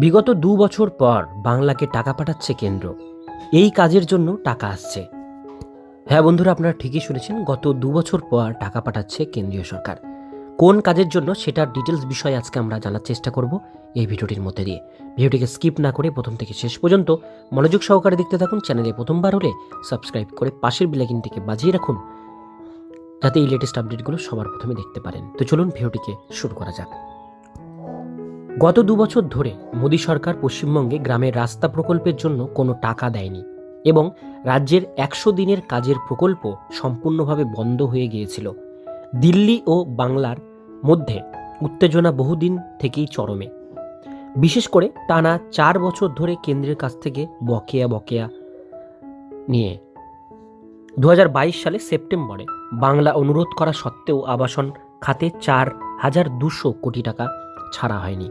বিগত দু বছর পর বাংলাকে টাকা পাঠাচ্ছে কেন্দ্র। এই কাজের জন্য টাকা আসছে। হ্যাঁ বন্ধুরা, আপনারা ঠিকই শুনেছেন, গত দু বছর পর টাকা পাঠাচ্ছে কেন্দ্রীয় সরকার। কোন কাজের জন্য সেটার ডিটেলস বিষয়ে আজকে আমরা জানার চেষ্টা করব এই ভিডিওটির মধ্যে দিয়ে। ভিডিওটিকে স্কিপ না করে প্রথম থেকে শেষ পর্যন্ত মনোযোগ সহকারে দেখতে থাকুন, চ্যানেলে প্রথমবার হলে সাবস্ক্রাইব করে পাশের বেলাইকিনটিকে বাজিয়ে রাখুন, যাতে এই লেটেস্ট আপডেটগুলো সবার প্রথমে দেখতে পারেন। তো চলুন ভিডিওটিকে শুরু করা যাক। গত দু বছর ধরে মোদী সরকার পশ্চিমবঙ্গে গ্রামের রাস্তা প্রকল্পের জন্য কোনো টাকা দেয়নি এবং রাজ্যের একশো দিনের কাজের প্রকল্প সম্পূর্ণভাবে বন্ধ হয়ে গিয়েছিল। দিল্লি ও বাংলার মধ্যে উত্তেজনা বহুদিন থেকেই চরমে। বিশেষ করে টানা চার বছর ধরে কেন্দ্রের কাছ থেকে বকেয়া বকেয়া নিয়ে। দু হাজার বাইশ সালে সেপ্টেম্বরে বাংলা অনুরোধ করা সত্ত্বেও আবাসন খাতে চার হাজার দুশো কোটি টাকা ছাড়া হয়নি।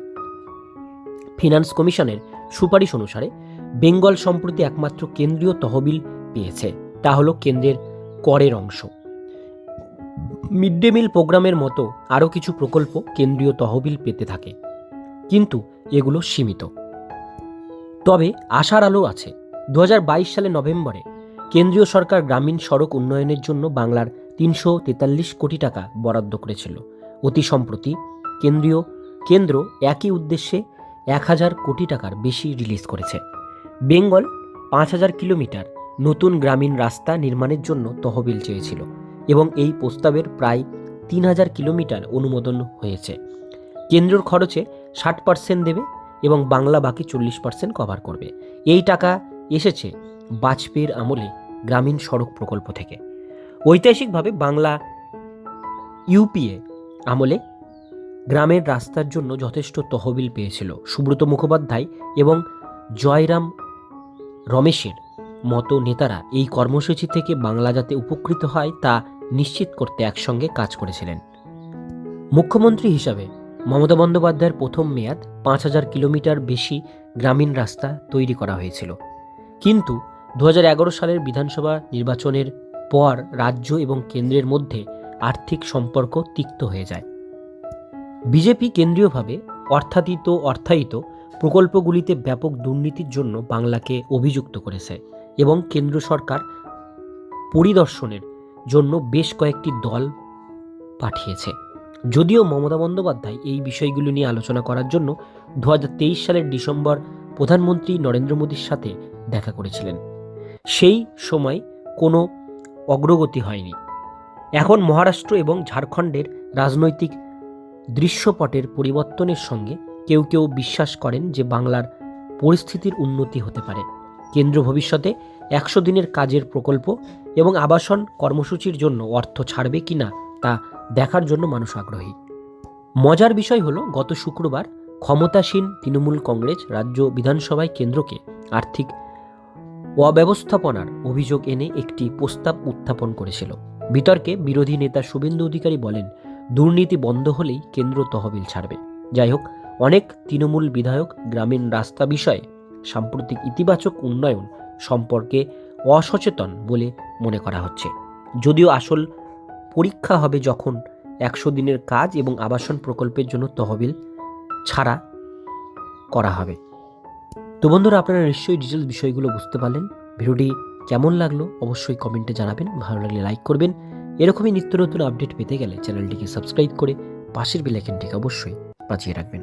ফিনান্স কমিশনের সুপারিশ অনুসারে বেঙ্গল সম্প্রতি একমাত্র কেন্দ্রীয় তহবিল পেয়েছে। তা হলো কেন্দ্রের করের অংশ। মিড ডে মিল প্রোগ্রামের মতো আরও কিছু প্রকল্প কেন্দ্রীয় তহবিল পেতে থাকে। কিন্তু এগুলো সীমিত। তবে আশার আলো আছে। দু হাজার বাইশ সালে নভেম্বরে কেন্দ্রীয় সরকার গ্রামীণ সড়ক উন্নয়নের জন্য বাংলার তিনশো তেতাল্লিশ কোটি টাকা বরাদ্দ করেছিল। অতি সম্প্রতি কেন্দ্রীয় কেন্দ্র একই উদ্দেশ্যে এক হাজার কোটি টাকার বেশি রিলিজ করেছে। বেঙ্গল পাঁচ হাজার কিলোমিটার নতুন গ্রামীণ রাস্তা নির্মাণের জন্য তহবিল চেয়েছিল এবং এই প্রস্তাবের প্রায় তিন হাজার কিলোমিটার অনুমোদন হয়েছে। কেন্দ্রর খরচে ষাট পার্সেন্ট দেবে এবং বাংলা বাকি চল্লিশ পার্সেন্ট কভার করবে। এই টাকা এসেছে বাজপেয়ীর আমলে গ্রামীণ সড়ক প্রকল্প থেকে। ঐতিহাসিকভাবে বাংলা ইউপিএ আমলে গ্রামের রাস্তার জন্য যথেষ্ট তহবিল পেয়েছিল। সুব্রত মুখোপাধ্যায় এবং জয়রাম রমেশের মতো নেতারা এই কর্মসূচি থেকে বাংলা যাতে উপকৃত হয় তা নিশ্চিত করতে একসঙ্গে কাজ করেছিলেন। মুখ্যমন্ত্রী হিসাবে মমতা বন্দ্যোপাধ্যায়ের প্রথম মেয়াদ পাঁচ হাজার কিলোমিটার বেশি গ্রামীণ রাস্তা তৈরি করা হয়েছিল। কিন্তু দু হাজার এগারো সালের বিধানসভা নির্বাচনের পর রাজ্য এবং কেন্দ্রের মধ্যে আর্থিক সম্পর্ক তিক্ত হয়ে যায়। বিজেপি কেন্দ্রীয়ভাবে অর্থাতীত, অর্থায়িত প্রকল্পগুলিতে ব্যাপক দুর্নীতির জন্য বাংলাকে অভিযুক্ত করেছে এবং কেন্দ্র সরকার পরিদর্শনের জন্য বেশ কয়েকটি দল পাঠিয়েছে। যদিও মমতা বন্দ্যোপাধ্যায় এই বিষয়গুলি নিয়ে আলোচনা করার জন্য দু হাজার তেইশ সালের ডিসেম্বর প্রধানমন্ত্রী নরেন্দ্র মোদীর সাথে দেখা করেছিলেন। সেই সময় কোনো অগ্রগতি হয়নি। এখন মহারাষ্ট্র এবং ঝাড়খণ্ডের রাজনৈতিক দৃশ্যপটের পরিবর্তনের সঙ্গে কেউ কেউ বিশ্বাস করেন যে বাংলার পরিস্থিতির উন্নতি হতে পারে। কেন্দ্র ভবিষ্যতে একশো দিনের কাজের প্রকল্প এবং আবাসন কর্মসূচির জন্য অর্থ ছাড়বে কিনা তা দেখার জন্য মানুষ আগ্রহী। মজার বিষয় হলো, গত শুক্রবার ক্ষমতাসীন তৃণমূল কংগ্রেস রাজ্য বিধানসভায় কেন্দ্রকে আর্থিক অব্যবস্থাপনার অভিযোগ এনে একটি প্রস্তাব উত্থাপন করেছিল। বিতর্কে বিরোধী নেতা শুভেন্দু অধিকারী বলেন দুর্নীতি বন্ধ হলেই কেন্দ্র তহবিল ছাড়বে। যাই হোক, অনেক তৃণমূল বিধায়ক গ্রামীণ রাস্তা বিষয়ে সাম্প্রতিক ইতিবাচক উন্নয়ন সম্পর্কে অসচেতন বলে মনে করা হচ্ছে। যদিও আসল পরীক্ষা হবে যখন একশো দিনের কাজ এবং আবাসন প্রকল্পের জন্য তহবিল ছাড়া করা হবে। তো বন্ধুরা, আপনারা নিশ্চয়ই ডিটেলস বিষয়গুলো বুঝতে পারলেন। ভিডিওটি কেমন লাগল অবশ্যই কমেন্টে জানাবেন। ভালো লাগলে লাইক করবেন। এরকমই নিত্য নতুন আপডেট পেতে গেলে চ্যানেলটিকে সাবস্ক্রাইব করে পাশের বেলাইকেনটিকে অবশ্যই বাঁচিয়ে রাখবেন।